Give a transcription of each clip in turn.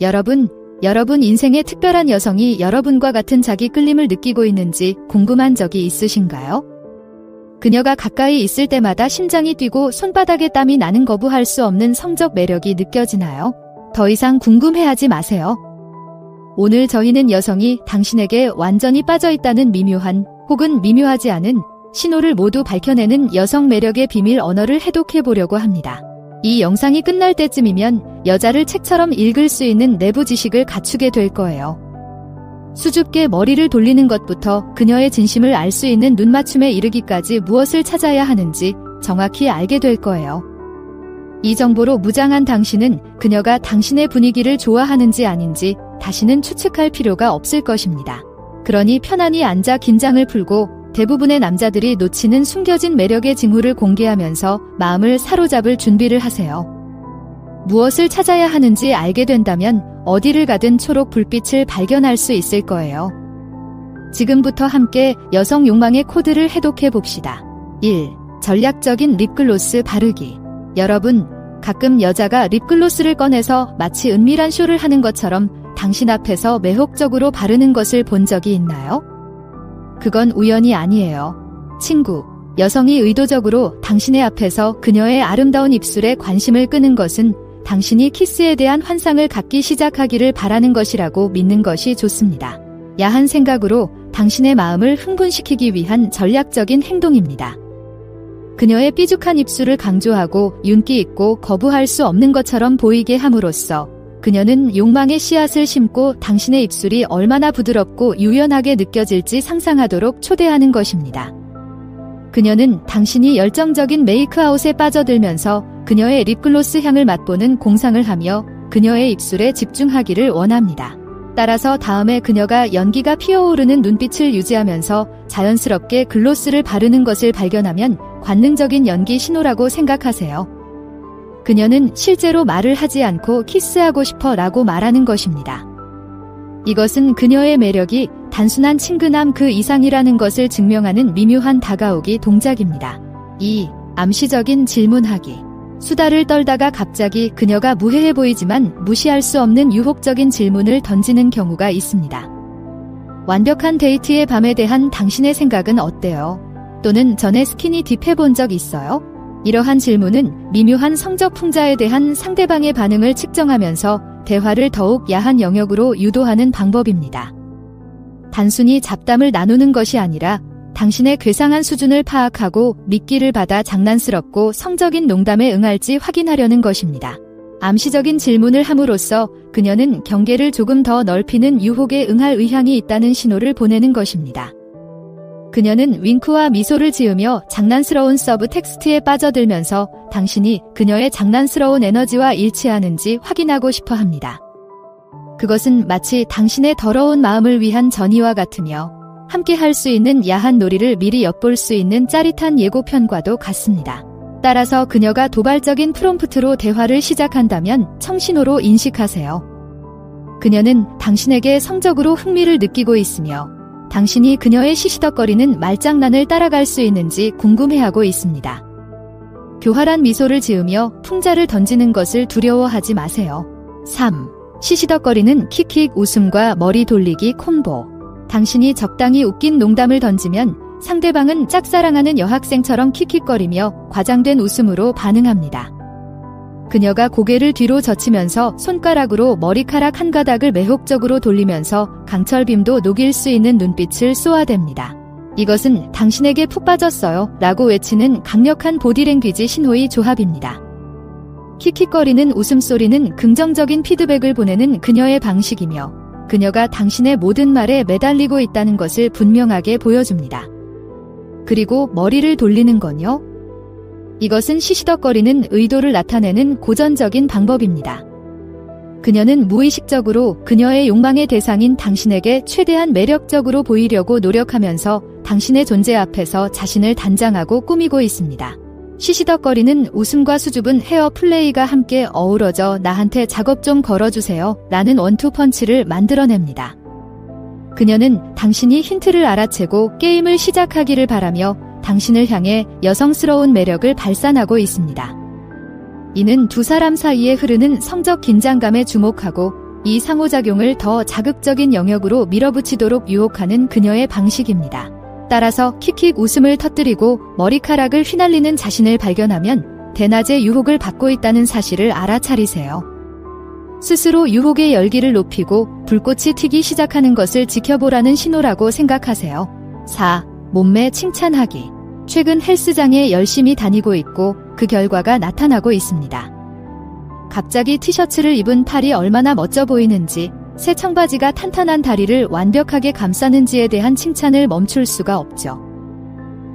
여러분, 여러분 인생의 특별한 여성이 여러분과 같은 자기 끌림을 느끼고 있는지 궁금한 적이 있으신가요? 그녀가 가까이 있을 때마다 심장이 뛰고 손바닥에 땀이 나는 거부할 수 없는 성적 매력이 느껴지나요? 더 이상 궁금해하지 마세요. 오늘 저희는 여성이 당신에게 완전히 빠져 있다는 미묘한 혹은 미묘하지 않은 신호를 모두 밝혀내는 여성 매력의 비밀 언어를 해독해 보려고 합니다. 이 영상이 끝날 때쯤이면 여자를 책처럼 읽을 수 있는 내부 지식을 갖추게 될 거예요. 수줍게 머리를 돌리는 것부터 그녀의 진심을 알 수 있는 눈맞춤에 이르기까지 무엇을 찾아야 하는지 정확히 알게 될 거예요. 이 정보로 무장한 당신은 그녀가 당신의 분위기를 좋아하는지 아닌지 다시는 추측할 필요가 없을 것입니다. 그러니 편안히 앉아 긴장을 풀고 대부분의 남자들이 놓치는 숨겨진 매력의 징후를 공개하면서 마음을 사로잡을 준비를 하세요. 무엇을 찾아야 하는지 알게 된다면 어디를 가든 초록 불빛을 발견할 수 있을 거예요. 지금부터 함께 여성 욕망의 코드를 해독해 봅시다. 1. 전략적인 립글로스 바르기. 여러분, 가끔 여자가 립글로스를 꺼내서 마치 은밀한 쇼를 하는 것처럼 당신 앞에서 매혹적으로 바르는 것을 본 적이 있나요? 그건 우연이 아니에요. 친구, 여성이 의도적으로 당신의 앞에서 그녀의 아름다운 입술에 관심을 끄는 것은 당신이 키스에 대한 환상을 갖기 시작하기를 바라는 것이라고 믿는 것이 좋습니다. 야한 생각으로 당신의 마음을 흥분시키기 위한 전략적인 행동입니다. 그녀의 삐죽한 입술을 강조하고 윤기 있고 거부할 수 없는 것처럼 보이게 함으로써 그녀는 욕망의 씨앗을 심고 당신의 입술이 얼마나 부드럽고 유연하게 느껴질지 상상하도록 초대하는 것입니다. 그녀는 당신이 열정적인 메이크아웃에 빠져들면서 그녀의 립글로스 향을 맛보는 공상을 하며 그녀의 입술에 집중하기를 원합니다. 따라서 다음에 그녀가 연기가 피어오르는 눈빛을 유지하면서 자연스럽게 글로스를 바르는 것을 발견하면 관능적인 연기 신호라고 생각하세요. 그녀는 실제로 말을 하지 않고 키스하고 싶어 라고 말하는 것입니다. 이것은 그녀의 매력이 단순한 친근함 그 이상이라는 것을 증명하는 미묘한 다가오기 동작입니다. 2. 암시적인 질문하기. 수다를 떨다가 갑자기 그녀가 무해해 보이지만 무시할 수 없는 유혹적인 질문을 던지는 경우가 있습니다. 완벽한 데이트의 밤에 대한 당신의 생각은 어때요? 또는 전에 스키니 딥 해본 적 있어요? 이러한 질문은 미묘한 성적 풍자에 대한 상대방의 반응을 측정하면서 대화를 더욱 야한 영역으로 유도하는 방법입니다. 단순히 잡담을 나누는 것이 아니라 당신의 괴상한 수준을 파악하고 미끼를 받아 장난스럽고 성적인 농담에 응할지 확인하려는 것입니다. 암시적인 질문을 함으로써 그녀는 경계를 조금 더 넓히는 유혹에 응할 의향이 있다는 신호를 보내는 것입니다. 그녀는 윙크와 미소를 지으며 장난스러운 서브 텍스트에 빠져들면서 당신이 그녀의 장난스러운 에너지와 일치하는지 확인하고 싶어 합니다. 그것은 마치 당신의 더러운 마음을 위한 전의와 같으며 함께 할 수 있는 야한 놀이를 미리 엿볼 수 있는 짜릿한 예고편과도 같습니다. 따라서 그녀가 도발적인 프롬프트로 대화를 시작한다면 청신호로 인식하세요. 그녀는 당신에게 성적으로 흥미를 느끼고 있으며 당신이 그녀의 시시덕거리는 말장난을 따라갈 수 있는지 궁금해하고 있습니다. 교활한 미소를 지으며 풍자를 던지는 것을 두려워하지 마세요. 3. 시시덕거리는 킥킥 웃음과 머리 돌리기 콤보. 당신이 적당히 웃긴 농담을 던지면 상대방은 짝사랑하는 여학생처럼 킥킥거리며 과장된 웃음으로 반응합니다. 그녀가 고개를 뒤로 젖히면서 손가락으로 머리카락 한 가닥을 매혹적으로 돌리면서 강철빔도 녹일 수 있는 눈빛을 쏘아댑니다. 이것은 당신에게 푹 빠졌어요 라고 외치는 강력한 보디랭귀지 신호의 조합입니다. 킥킥거리는 웃음소리는 긍정적인 피드백을 보내는 그녀의 방식이며 그녀가 당신의 모든 말에 매달리고 있다는 것을 분명하게 보여줍니다. 그리고 머리를 돌리는 건요? 이것은 시시덕거리는 의도를 나타내는 고전적인 방법입니다. 그녀는 무의식적으로 그녀의 욕망의 대상인 당신에게 최대한 매력적으로 보이려고 노력하면서 당신의 존재 앞에서 자신을 단장하고 꾸미고 있습니다. 시시덕거리는 웃음과 수줍은 헤어 플레이가 함께 어우러져 나한테 작업 좀 걸어주세요 라는 원투 펀치를 만들어냅니다. 그녀는 당신이 힌트를 알아채고 게임을 시작하기를 바라며 당신을 향해 여성스러운 매력을 발산하고 있습니다. 이는 두 사람 사이에 흐르는 성적 긴장감에 주목하고 이 상호작용을 더 자극적인 영역으로 밀어붙이도록 유혹하는 그녀의 방식입니다. 따라서 킥킥 웃음을 터뜨리고 머리카락을 휘날리는 자신을 발견하면 대낮에 유혹을 받고 있다는 사실을 알아차리세요. 스스로 유혹의 열기를 높이고 불꽃이 튀기 시작하는 것을 지켜보라는 신호라고 생각하세요. 4. 몸매 칭찬하기. 최근 헬스장에 열심히 다니고 있고 그 결과가 나타나고 있습니다. 갑자기 티셔츠를 입은 팔이 얼마나 멋져 보이는지, 새 청바지가 탄탄한 다리를 완벽하게 감싸는지에 대한 칭찬을 멈출 수가 없죠.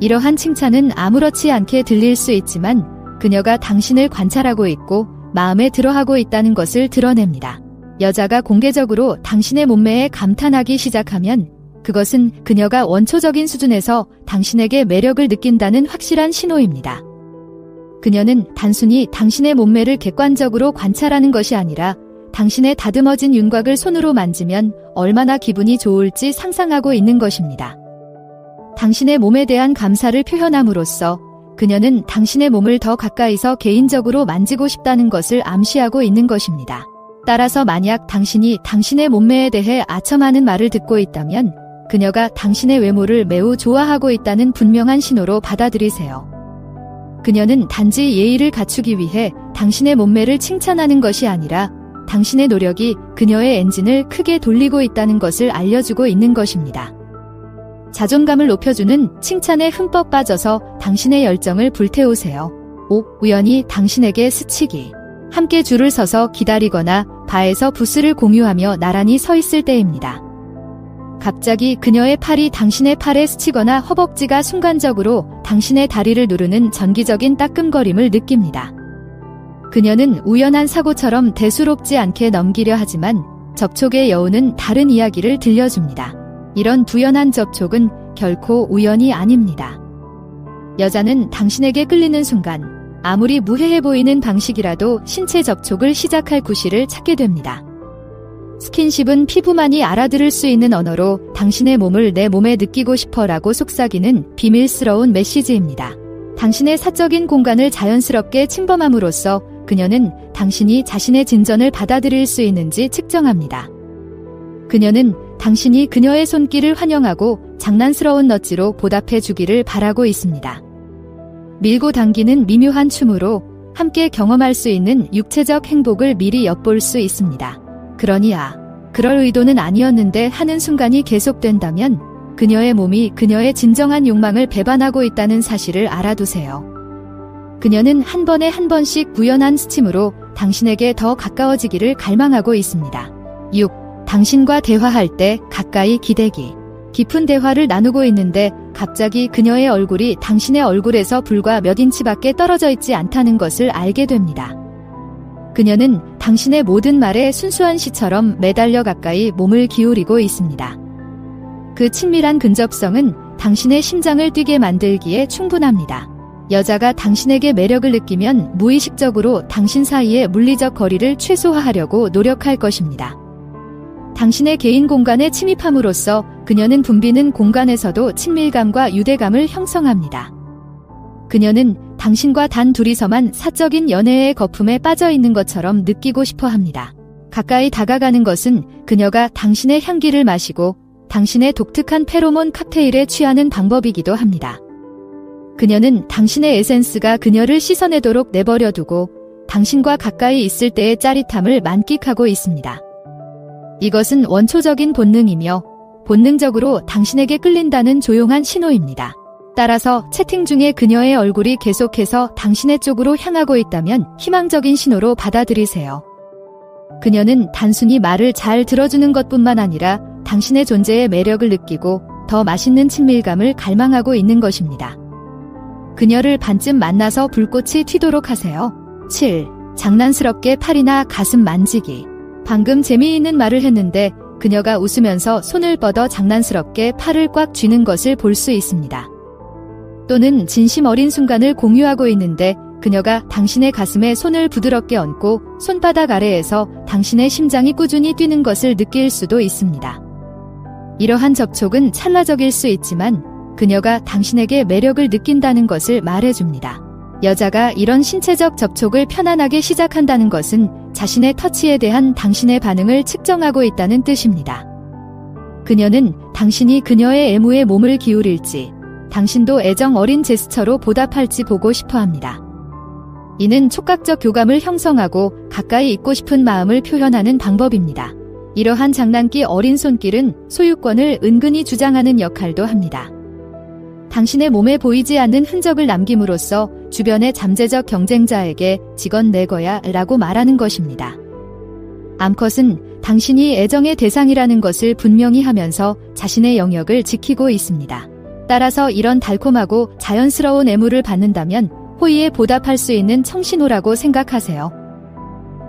이러한 칭찬은 아무렇지 않게 들릴 수 있지만 그녀가 당신을 관찰하고 있고 마음에 들어하고 있다는 것을 드러냅니다. 여자가 공개적으로 당신의 몸매에 감탄하기 시작하면 그것은 그녀가 원초적인 수준에서 당신에게 매력을 느낀다는 확실한 신호입니다. 그녀는 단순히 당신의 몸매를 객관적으로 관찰하는 것이 아니라 당신의 다듬어진 윤곽을 손으로 만지면 얼마나 기분이 좋을지 상상하고 있는 것입니다. 당신의 몸에 대한 감사를 표현함으로써 그녀는 당신의 몸을 더 가까이서 개인적으로 만지고 싶다는 것을 암시하고 있는 것입니다. 따라서 만약 당신이 당신의 몸매에 대해 아첨하는 말을 듣고 있다면 그녀가 당신의 외모를 매우 좋아하고 있다는 분명한 신호로 받아들이세요. 그녀는 단지 예의를 갖추기 위해 당신의 몸매를 칭찬하는 것이 아니라 당신의 노력이 그녀의 엔진을 크게 돌리고 있다는 것을 알려주고 있는 것입니다. 자존감을 높여주는 칭찬에 흠뻑 빠져서 당신의 열정을 불태우세요. 5. 우연히 당신에게 스치기. 함께 줄을 서서 기다리거나 바에서 부스를 공유하며 나란히 서 있을 때입니다. 갑자기 그녀의 팔이 당신의 팔에 스치거나 허벅지가 순간적으로 당신의 다리를 누르는 전기적인 따끔거림을 느낍니다. 그녀는 우연한 사고처럼 대수롭지 않게 넘기려 하지만 접촉의 여우는 다른 이야기를 들려줍니다. 이런 부연한 접촉은 결코 우연이 아닙니다. 여자는 당신에게 끌리는 순간 아무리 무해해 보이는 방식이라도 신체 접촉을 시작할 구실을 찾게 됩니다. 스킨십은 피부만이 알아들을 수 있는 언어로 당신의 몸을 내 몸에 느끼고 싶어 라고 속삭이는 비밀스러운 메시지입니다. 당신의 사적인 공간을 자연스럽게 침범함으로써 그녀는 당신이 자신의 진전을 받아들일 수 있는지 측정합니다. 그녀는 당신이 그녀의 손길을 환영하고 장난스러운 넛지로 보답해 주기를 바라고 있습니다. 밀고 당기는 미묘한 춤으로 함께 경험할 수 있는 육체적 행복을 미리 엿볼 수 있습니다. 그러니 아, 그럴 의도는 아니었는데 하는 순간이 계속된다면 그녀의 몸이 그녀의 진정한 욕망을 배반하고 있다는 사실을 알아두세요. 그녀는 한 번에 한 번씩 부연한 스침으로 당신에게 더 가까워지기를 갈망하고 있습니다. 6. 당신과 대화할 때 가까이 기대기. 깊은 대화를 나누고 있는데 갑자기 그녀의 얼굴이 당신의 얼굴에서 불과 몇 인치 밖에 떨어져 있지 않다는 것을 알게 됩니다. 그녀는 당신의 모든 말에 순수한 시처럼 매달려 가까이 몸을 기울이고 있습니다. 그 친밀한 근접성은 당신의 심장을 뛰게 만들기에 충분합니다. 여자가 당신에게 매력을 느끼면 무의식적으로 당신 사이의 물리적 거리를 최소화하려고 노력할 것입니다. 당신의 개인 공간에 침입함으로써 그녀는 붐비는 공간에서도 친밀감과 유대감을 형성합니다. 그녀는 당신과 단 둘이서만 사적인 연애의 거품에 빠져 있는 것처럼 느끼고 싶어 합니다. 가까이 다가가는 것은 그녀가 당신의 향기를 마시고 당신의 독특한 페로몬 칵테일에 취하는 방법이기도 합니다. 그녀는 당신의 에센스가 그녀를 씻어내도록 내버려 두고 당신과 가까이 있을 때의 짜릿함을 만끽하고 있습니다. 이것은 원초적인 본능이며 본능적으로 당신에게 끌린다는 조용한 신호입니다. 따라서 채팅 중에 그녀의 얼굴이 계속해서 당신의 쪽으로 향하고 있다면 희망적인 신호로 받아들이세요. 그녀는 단순히 말을 잘 들어주는 것뿐만 아니라 당신의 존재의 매력을 느끼고 더 맛있는 친밀감을 갈망하고 있는 것입니다. 그녀를 반쯤 만나서 불꽃이 튀도록 하세요. 7. 장난스럽게 팔이나 가슴 만지기. 방금 재미있는 말을 했는데 그녀가 웃으면서 손을 뻗어 장난스럽게 팔을 꽉 쥐는 것을 볼 수 있습니다. 또는 진심 어린 순간을 공유하고 있는데 그녀가 당신의 가슴에 손을 부드럽게 얹고 손바닥 아래에서 당신의 심장이 꾸준히 뛰는 것을 느낄 수도 있습니다. 이러한 접촉은 찰나적일 수 있지만 그녀가 당신에게 매력을 느낀다는 것을 말해줍니다. 여자가 이런 신체적 접촉을 편안하게 시작한다는 것은 자신의 터치에 대한 당신의 반응을 측정하고 있다는 뜻입니다. 그녀는 당신이 그녀의 애무에 몸을 기울일지, 당신도 애정 어린 제스처로 보답할지 보고 싶어 합니다. 이는 촉각적 교감을 형성하고 가까이 있고 싶은 마음을 표현하는 방법입니다. 이러한 장난기 어린 손길은 소유권을 은근히 주장하는 역할도 합니다. 당신의 몸에 보이지 않는 흔적을 남김으로써 주변의 잠재적 경쟁자에게 직원 내 거야 라고 말하는 것입니다. 암컷은 당신이 애정의 대상이라는 것을 분명히 하면서 자신의 영역을 지키고 있습니다. 따라서 이런 달콤하고 자연스러운 애무를 받는다면 호의에 보답할 수 있는 청신호라고 생각하세요.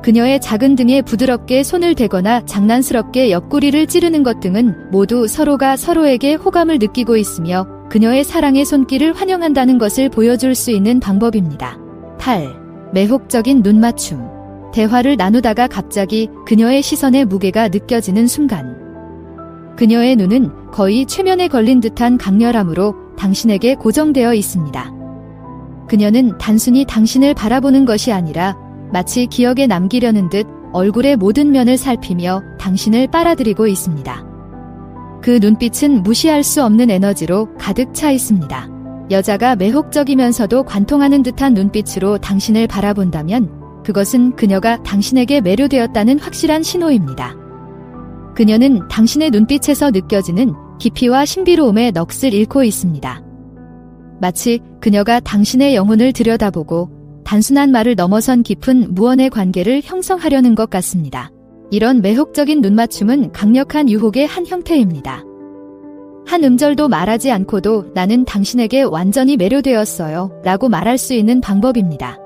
그녀의 작은 등에 부드럽게 손을 대거나 장난스럽게 옆구리를 찌르는 것 등은 모두 서로가 서로에게 호감을 느끼고 있으며 그녀의 사랑의 손길을 환영한다는 것을 보여줄 수 있는 방법입니다. 8. 매혹적인 눈맞춤. 대화를 나누다가 갑자기 그녀의 시선의 무게가 느껴지는 순간. 그녀의 눈은 거의 최면에 걸린 듯한 강렬함으로 당신에게 고정되어 있습니다. 그녀는 단순히 당신을 바라보는 것이 아니라 마치 기억에 남기려는 듯 얼굴의 모든 면을 살피며 당신을 빨아들이고 있습니다. 그 눈빛은 무시할 수 없는 에너지로 가득 차 있습니다. 여자가 매혹적이면서도 관통하는 듯한 눈빛으로 당신을 바라본다면 그것은 그녀가 당신에게 매료되었다는 확실한 신호입니다. 그녀는 당신의 눈빛에서 느껴지는 깊이와 신비로움의 넋을 잃고 있습니다. 마치 그녀가 당신의 영혼을 들여다보고 단순한 말을 넘어선 깊은 무언의 관계를 형성하려는 것 같습니다. 이런 매혹적인 눈맞춤은 강력한 유혹의 한 형태입니다. 한 음절도 말하지 않고도 나는 당신에게 완전히 매료되었어요. 라고 말할 수 있는 방법입니다.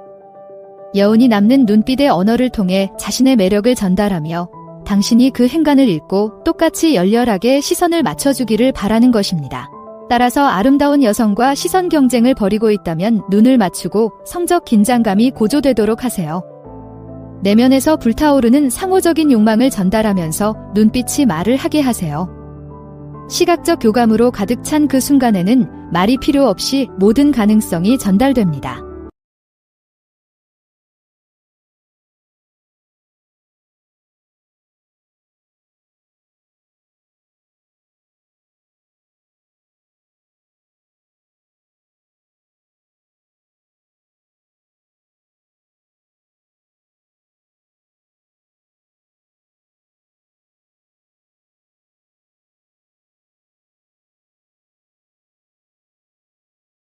여운이 남는 눈빛의 언어를 통해 자신의 매력을 전달하며 당신이 그 행간을 읽고 똑같이 열렬하게 시선을 맞춰주기를 바라는 것입니다. 따라서 아름다운 여성과 시선 경쟁을 벌이고 있다면 눈을 맞추고 성적 긴장감이 고조되도록 하세요. 내면에서 불타오르는 상호적인 욕망을 전달하면서 눈빛이 말을 하게 하세요. 시각적 교감으로 가득 찬 그 순간에는 말이 필요 없이 모든 가능성이 전달됩니다.